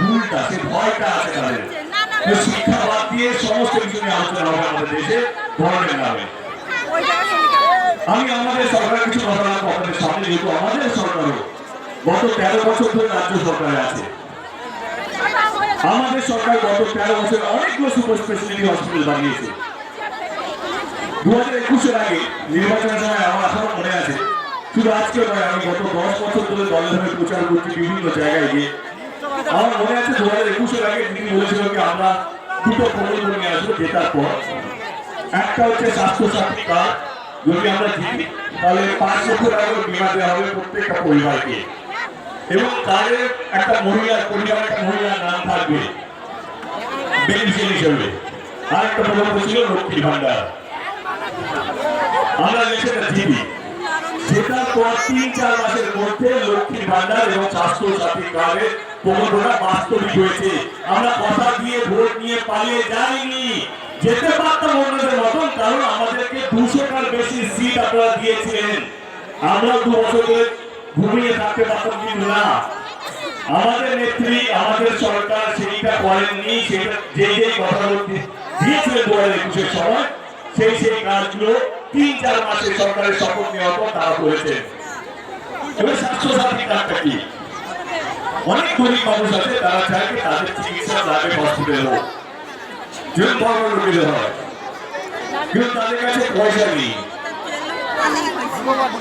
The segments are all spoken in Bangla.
ভুলটা, সেই ভয়টা আছে তাদের। শিক্ষা বাদ দিয়ে সমস্ত কিছু নিয়ে আলোচনা হবে আমাদের দেশে, ধর্মের নামে। আমি আমাদের সরকার কিছু কথা রাখব আপনাদের সামনে, যেহেতু আমাদের সরকারও গত তেরো বছর ধরে রাজ্য সরকারে আছে। আমাদের সরকার গত তেরো বছর অনেকগুলো সুপার স্পেশালিটি হসপিটাল বানিয়েছে। দু হাজার একুশের আগে নির্বাচনের সময় আমার এখনও মনে আছে, শুধু আজকে নয়, আমি গত দশ বছর ধরে দলে ধরে প্রচার করছি বিভিন্ন জায়গায় গিয়ে। আমার মনে আছে দু হাজার একুশের আগে তিনি বলেছিল কি আমরা দুটো প্রকল্প নিয়ে আসব জেতার পর। একটা হচ্ছে স্বাস্থ্য সাথী কার্ড যদি আমরা জিতি, তাহলে পাঁচ লক্ষ টাকা বিমা দেওয়া হবে প্রত্যেকটা পরিবারকে। এবং তাদের একটা মহিলার পরিবারের একটা মহিলার নাম থাকবে বেনিফিশিয়ারি আর একটা প্রকল্প ছিল লক্ষ্মী ভান্ডার আমরা সেটা পর তিন চার মাসের মধ্যে লক্ষ্মী ভান্ডার এবং স্বাস্থ্য সাথী প্রকল্পটা বাস্তবিক হয়েছে। আমরা কথা দিয়ে, ভোট নিয়ে পালিয়ে যাইনি। যেতে পারতাম অন্যদের মতন, কারণ দুশোটার বেশি সিট আপনারা দিয়েছিলেন। আমরা দু বছর ধরে ঘুমিয়ে থাকতে পারতাম কিন্তু না। আমাদের নেত্রী, আমাদের সরকার সেইটা করেননি যে যে কথা দিয়েছিলেন দু হাজার একুশের সময়, সেই সেই কাজগুলো তিন চার মাসে সরকারের শপথ নেওয়ার পর তারা করেছেন। এবার স্বাস্থ্য সাথী কার্ডটা কি? অনেক গরিব মানুষ আছে, তারা চায় তাদের চিকিৎসা লাভে হসপিটাল হোক বড় বড় লোকেদের হয়। কিন্তু তাদের কাছে পয়সা নেই।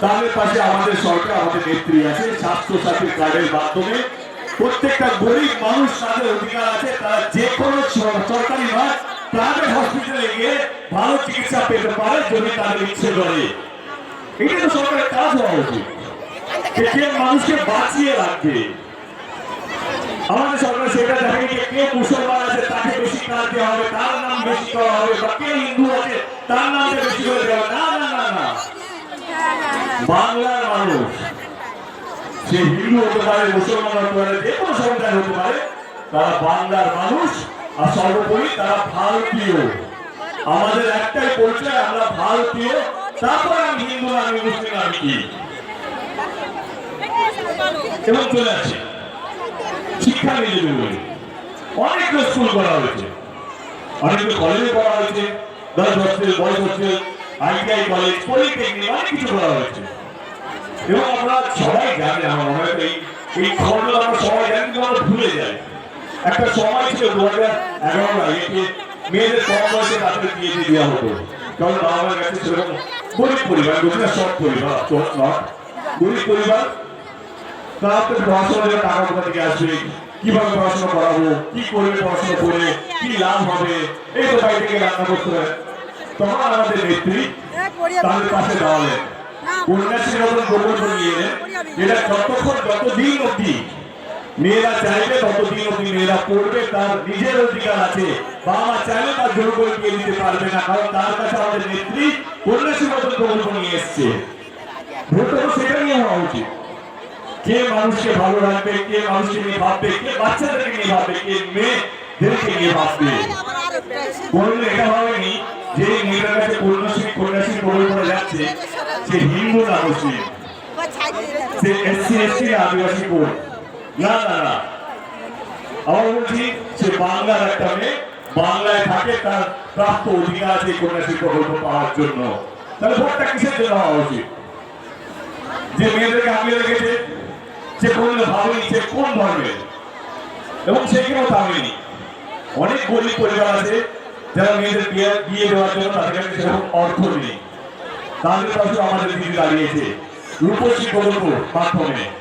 তাদের পাশে আমাদের সরকার, আমাদের নেত্রী আছে স্বাস্থ্য সাথী কার্ডের মাধ্যমে। প্রত্যেকটা গরিব মানুষ তাদের অধিকার আছে, তারা যে কোনো সরকারি নয় প্রাইভেট হসপিটালে গিয়ে ভালো চিকিৎসা পেতে পারে যদি তাদের ইচ্ছে করে। এটা তো সরকারের কাজ হওয়া উচিত। মানুষকে বাঁচিয়ে রাখবে। আমাদের সরকার সেটা দেখে যে কে মুসলমান আছে, তাকে বেশি কাজ দেওয়া হবে, তার নাম বেশি করা হবে, বা কে হিন্দু আছে, তার নামটা বেশি করে দেওয়া না না না না। বাংলার মানুষ, সে হিন্দু হতে পারে, মুসলমান হতে পারে, যে কোনো সম্প্রদায় হতে পারে, তারা বাংলার মানুষ, আর সর্বোপরি তারা ভারতীয়। আমাদের একটাই পরিচয়, আমরা ভারতীয়, তারপর আমি হিন্দু আমি মুসলিম, আমি কি? এবং চলে আসছি শিক্ষা নিয়ে যেতে বলি অনেকগুলো স্কুল করা হয়েছে। অনেকগুলো কলেজে করা হয়েছে। Girls hostel boys hostel ITI college polytechnic অনেক কিছু করা হয়েছে। এবং আমরা সবাই জানি আমার মনে হয় এই এই খবরগুলো আমরা সবাই জানি, কিন্তু আমরা ভুলে যাই। একটা সময় ছিল দু হাজার এগারো আগে মেয়েদের কম বয়সে তাদের বিয়ে দিয়ে দেওয়া হতো। কারণ বাবা মায়ের কাছে সেরকম গরিব পরিবার না সৎ পরিবার গরিব পরিবার তারপরে পড়াশোনার জন্য টাকা কোথা থেকে আসবে? কীভাবে পড়াশোনা করাবো? কি করবে পড়াশোনা করে? কি লাভ হবে? এই তো থেকে রান্না করতে তখন আমাদের নেত্রী তাদের পাশে দাঁড়ালেন। কন্যাশ্রী মতন প্রকল্প নিয়ে এলেন যেটা যতক্ষণ যতদিন অব্দি মেয়েরা চাইবে ততদিন অব্দি মেয়েরা পড়বে। তার নিজের অধিকার আছে। বাবা চাইলে তার জোর করে দিয়ে দিতে পারবে না। কারণ তার কাছে আমাদের নেত্রী কন্যাশ্রী মতন প্রকল্প নিয়ে এসছে। তো সেটা নিয়ে হওয়া উচিত। কে মানুষকে ভালো রাখবে, কে মানুষকে নিয়ে ভাববে, কে বাচ্চাদেরকে নিয়ে ভাববে, কে মেয়েদেরকে নিয়ে ভাববে? কোনদিন এটা ভাবেনি যে মেয়েরা কাছে কন্যাশ্রী কন্যাশ্রী প্রকল্পটা যাচ্ছে, সে হিন্দু না মুসলিম। সে এসসি এসটি আদিবাসী কোন না না না। আমার বলছি, সে বাংলার একটা মেয়ে, বাংলায় থাকে, তার প্রাপ্ত অধিকার আছে কন্যাশ্রী প্রকল্প পাওয়ার জন্য। তাহলে ভোটটা কিসের জন্য হওয়া উচিত? যে মেয়েদেরকে আগলে রেখেছে সে কোন ভাবেনি সে কোন ধর্মের। এবং সে কেউ অনেক গরিব পরিবার আছে, যারা মেয়েদের বিয়ে বিয়ে দেওয়ার জন্য তাদের কাছে সেরকম অর্থ নেই। তাদের কাছে আমাদের দিদি দাঁড়িয়েছে। রূপশ্রী প্রকল্প মাধ্যমে।